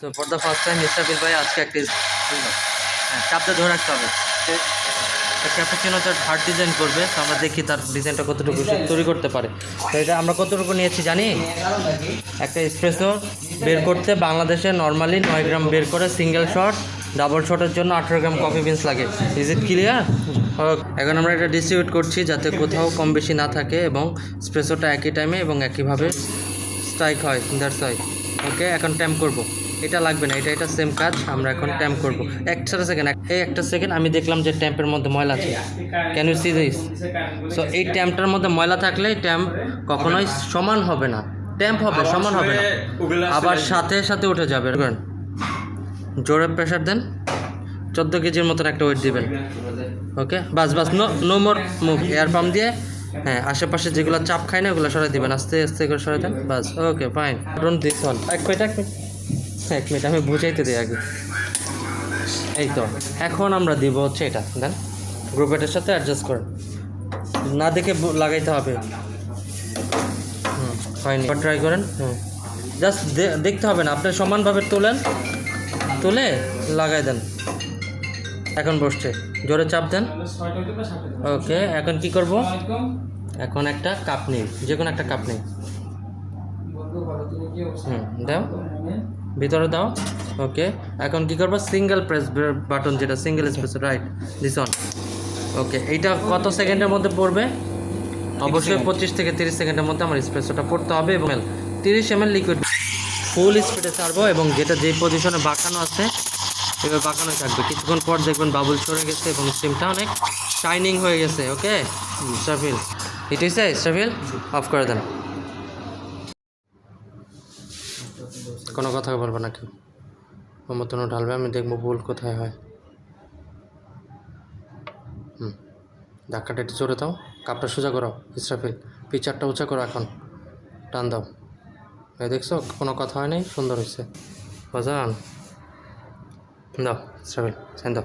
তো for the first time ইস্তাফিল ভাই আজকে একটা হ্যাঁ চাপতে ধরে রাখতে হবে। ক্যাপাচিনো তার হার্ড ডিজাইন করবে, তো আমরা দেখি তার ডিজাইনটা কতটুকু তৈরি করতে পারে। তো এটা আমরা কতটুকু নিয়েছি, জানি? একটা স্প্রেসো বের করতে বাংলাদেশে নর্মালি নয় গ্রাম বের করে সিঙ্গেল শট ডাবল শটের জন্য আঠেরো গ্রাম কফি বিনস লাগে। ইজ ইট ক্লিয়ার এখন আমরা এটা ডিস্ট্রিবিউট করছি যাতে কোথাও কম বেশি না থাকে এবং স্প্রেসোটা একই টাইমে এবং একইভাবে স্ট্রাইক হয় দ্যাটস হয় ওকে এখন ট্যাম্প করব। এটা লাগবে না এটা এটা সেম কাজ আমরা এখন ট্যাম্প করব। একটা সেকেন্ড এই একটা সেকেন্ড আমি দেখলাম যে ট্যাম্পের মধ্যে ময়লা আছে। Can you see this so এই ট্যাম্পটার মধ্যে ময়লা থাকলে ট্যাম্প কখনোই সমান হবে না। ট্যাম্প হবে সমান হবে না। আবার সাথে সাথে উঠে যাবে। জোরে প্রেশার দেন। চোদ্দ কেজির মতন একটা ওয়েট দিবেন। ওকে বাস বাস no no more move air pump দিয়ে। হ্যাঁ আশেপাশে যেগুলো চাপ খায় না ওগুলো সরাই দিবেন। আস্তে আস্তে করে সরাই দেন। বাস okay fine don't this on এক মিনিট এক মিনিট এক মিনিট, আমি বুঝাইতে দিই আগে। এই তো, এখন আমরা দিব হচ্ছে এটা, দেন। গ্রুপেটের সাথে অ্যাডজাস্ট করেন। না দেখে লাগাইতে হবে। হুম, হয়নি। ট্রাই করেন, হুম। জাস্ট দেখতে হবে না, আপনি সমানভাবে তোলেন, তুলে লাগাই দেন। এখন বসছে। জোরে চাপ দেন। ওকে, এখন কি করব? এখন একটা কাপ নেই যে কোনো একটা কাপ নেই। হুম, দাও। ভিতরে দাও। ওকে এখন কি করব? সিঙ্গেল প্রেস বাটন যেটা single space right this on okay এইটা কত সেকেন্ডের মধ্যে পড়বে? অবশ্যই পঁচিশ থেকে তিরিশ সেকেন্ডের মধ্যে আমার স্প্রেসোটা পড়তে হবে এবং তিরিশ এম এল লিকুইড ফুল স্পিডে ছাড়বো এবং যেটা যেই পজিশনে বাঁকানো আছে সেভাবে বাঁকানো থাকবে। কিছুক্ষণ পর দেখবেন বাবুল সরে গেছে এবং স্টিমটা অনেক শাইনিং হয়ে গেছে ওকে স্টাফিল ইট ইস স্টাফিল অফ করে দেন। কোনো কথা বলব না কেউ। মতনও ঢালবে, আমি দেখব ভুল কোথায় হয়। হুম, ধাক্কাটা একটু জোরে দাও। কাপটা সোজা করো, ইসরাফিল। পিচারটা উঁচা করো এখন। টান দাও। এই দেখছ, কোনো কথা হয় নাই, সুন্দর হয়েছে। বাজান দাও, ইসরাফিল সেন দাও।